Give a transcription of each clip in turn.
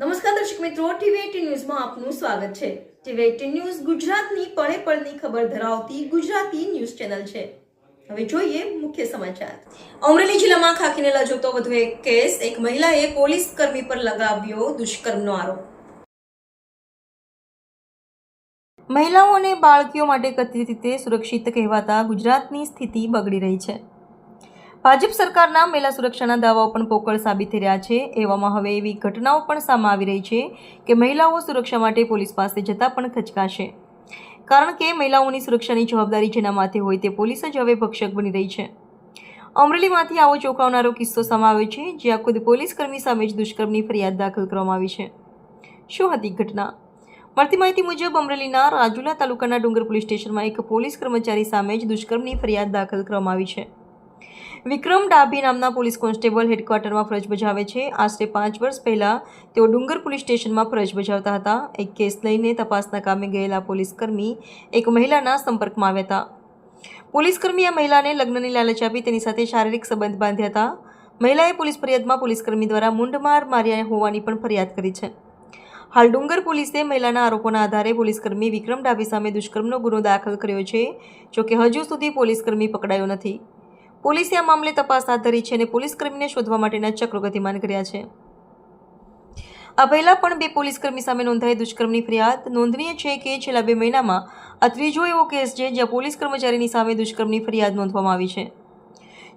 નમસ્કાર દર્શક મિત્રો ટીવી ન્યૂઝમાં આપનું સ્વાગત છે. ટીવી એટીન ન્યૂઝ ગુજરાતની પળે પળની ખબર ધરાવતી ગુજરાતી ન્યૂઝ ચેનલ છે. હવે જોઈએ મુખ્ય સમાચાર. અમરેલી જિલ્લામાં ખાખીને જોતો વધુ એક કેસ. એક મહિલાએ પોલીસ કર્મી પર લગાવ્યો દુષ્કર્મનો આરોપ. મહિલાઓ અને બાળકીઓ માટે કથિત રીતે સુરક્ષિત કહેવાતા ગુજરાતની સ્થિતિ બગડી રહી છે. ભાજપ સરકારના મહિલા સુરક્ષાના દાવાઓ પણ પોકળ સાબિત થઈ રહ્યા છે. એવામાં હવે એવી ઘટનાઓ પણ સામે આવી રહી છે કે મહિલાઓ સુરક્ષા માટે પોલીસ પાસે જતા પણ ખચકાશે. કારણ કે મહિલાઓની સુરક્ષાની જવાબદારી જેના માથે હોય તે પોલીસ જ હવે ભક્ષક બની રહી છે. અમરેલીમાંથી આવો ચોંકાવનારો કિસ્સો સામે આવ્યો છે, જ્યાં ખુદ પોલીસ કર્મી સામે જ દુષ્કર્મની ફરિયાદ દાખલ કરવામાં આવી છે. શું હતી ઘટના? મળતી માહિતી મુજબ અમરેલીના રાજુલા તાલુકાના ડુંગર પોલીસ સ્ટેશનમાં એક પોલીસ કર્મચારી સામે જ દુષ્કર્મની ફરિયાદ દાખલ કરવામાં આવી છે. વિક્રમ ડાભી નામના પોલીસ કોન્સ્ટેબલ હેડક્વાર્ટરમાં ફરજ બજાવે છે. આશરે પાંચ વર્ષ પહેલાં તેઓ ડુંગર પોલીસ સ્ટેશનમાં ફરજ બજાવતા હતા. એક કેસ લઈને તપાસના કામે ગયેલા પોલીસકર્મી એક મહિલાના સંપર્કમાં આવ્યા હતા. પોલીસકર્મી આ મહિલાને લગ્નની લાલચ આપી તેની સાથે શારીરિક સંબંધ બાંધ્યા હતા. મહિલાએ પોલીસ ફરિયાદમાં પોલીસકર્મી દ્વારા મૂંઢમાર માર્યા હોવાની પણ ફરિયાદ કરી છે. હાલ ડુંગર પોલીસે મહિલાના આરોપોના આધારે પોલીસકર્મી વિક્રમ ડાભી સામે દુષ્કર્મનો ગુનો દાખલ કર્યો છે, જોકે હજુ સુધી પોલીસકર્મી પકડાયો નથી. પોલીસે આ મામલે તપાસ હાથ ધરી છે અને પોલીસકર્મીને શોધવા માટેના ચક્રો ગતિમાન કર્યા છે. આ પહેલાં પણ બે પોલીસકર્મી સામે નોંધાઈ દુષ્કર્મની ફરિયાદ નોંધનીય છે કે છેલ્લા બે મહિનામાં આ ત્રીજો એવો કેસ છે જ્યાં પોલીસ કર્મચારીની સામે દુષ્કર્મની ફરિયાદ નોંધવામાં આવી છે.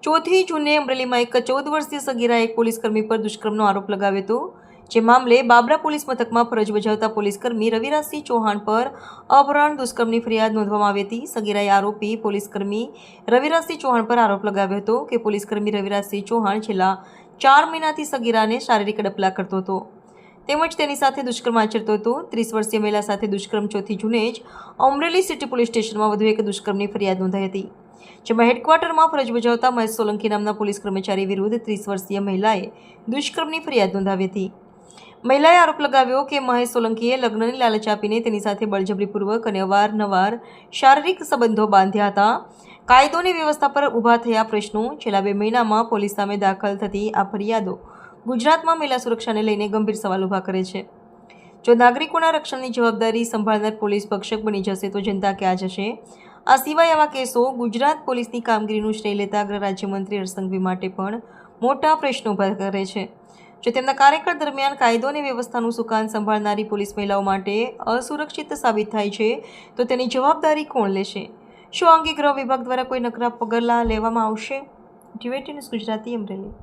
ચોથી જૂને અમરેલીમાં એક ચૌદ વર્ષીય સગીરા એક પોલીસકર્મી પર દુષ્કર્મનો આરોપ લગાવ્યો હતો. જે મામલે બાબરા પોલીસ મથકમાં ફરજ બજાવતા પોલીસકર્મી રવિરાજસિંહ ચૌહાણ પર અપહરણ, દુષ્કર્મની ફરિયાદ નોંધવામાં આવી હતી. સગીરાએ આરોપી પોલીસકર્મી રવિરાજસિંહ ચૌહાણ પર આરોપ લગાવ્યો હતો કે પોલીસકર્મી રવિરાજસિંહ ચૌહાણ છેલ્લા ચાર મહિનાથી સગીરાને શારીરિક અડપલા કરતો હતો. તેમજ તેની સાથે દુષ્કર્મ આચરતો હતો. ત્રીસ વર્ષીય મહિલા સાથે દુષ્કર્મ ચોથી જૂને જ અમરેલી સિટી પોલીસ સ્ટેશનમાં વધુ એક દુષ્કર્મની ફરિયાદ નોંધાઈ હતી. જેમાં હેડક્વાર્ટરમાં ફરજ બજાવતા મહેશ સોલંકી નામના પોલીસ કર્મચારી વિરુદ્ધ ત્રીસ વર્ષીય મહિલાએ દુષ્કર્મની ફરિયાદ નોંધાવી હતી. મહિલાએ આરોપ લગાવ્યો કે મહેશ સોલંકીએ લગ્નની લાલચ આપીને તેની સાથે બળજબરીપૂર્વક અને અવારનવાર શારીરિક સંબંધો બાંધ્યા હતા. કાયદોની વ્યવસ્થા પર ઊભા થયા પ્રશ્નો. છેલ્લા બે મહિનામાં પોલીસ સામે દાખલ થતી આ ફરિયાદો ગુજરાતમાં મહિલા સુરક્ષાને લઈને ગંભીર સવાલ ઊભા કરે છે. જો નાગરિકોના રક્ષણની જવાબદારી સંભાળનાર પોલીસ ભક્ષક બની જશે તો જનતા ક્યાં જશે? આ સિવાય આવા કેસો ગુજરાત પોલીસની કામગીરીનું શ્રેય લેતા ગૃહ રાજ્યમંત્રી હર્ષસંઘવી માટે પણ મોટા પ્રશ્નો ઊભા કરે છે. જો તેમના કાર્યકાળ દરમિયાન કાયદો અને વ્યવસ્થાનું સુકાન સંભાળનારી પોલીસ મહિલાઓ માટે અસુરક્ષિત સાબિત થાય છે, તો તેની જવાબદારી કોણ લેશે? શું અંગે ગૃહ વિભાગ દ્વારા કોઈ નકરા પગલાં લેવામાં આવશે? ટીવેટી ન્યૂઝ ગુજરાતી અમરેલી.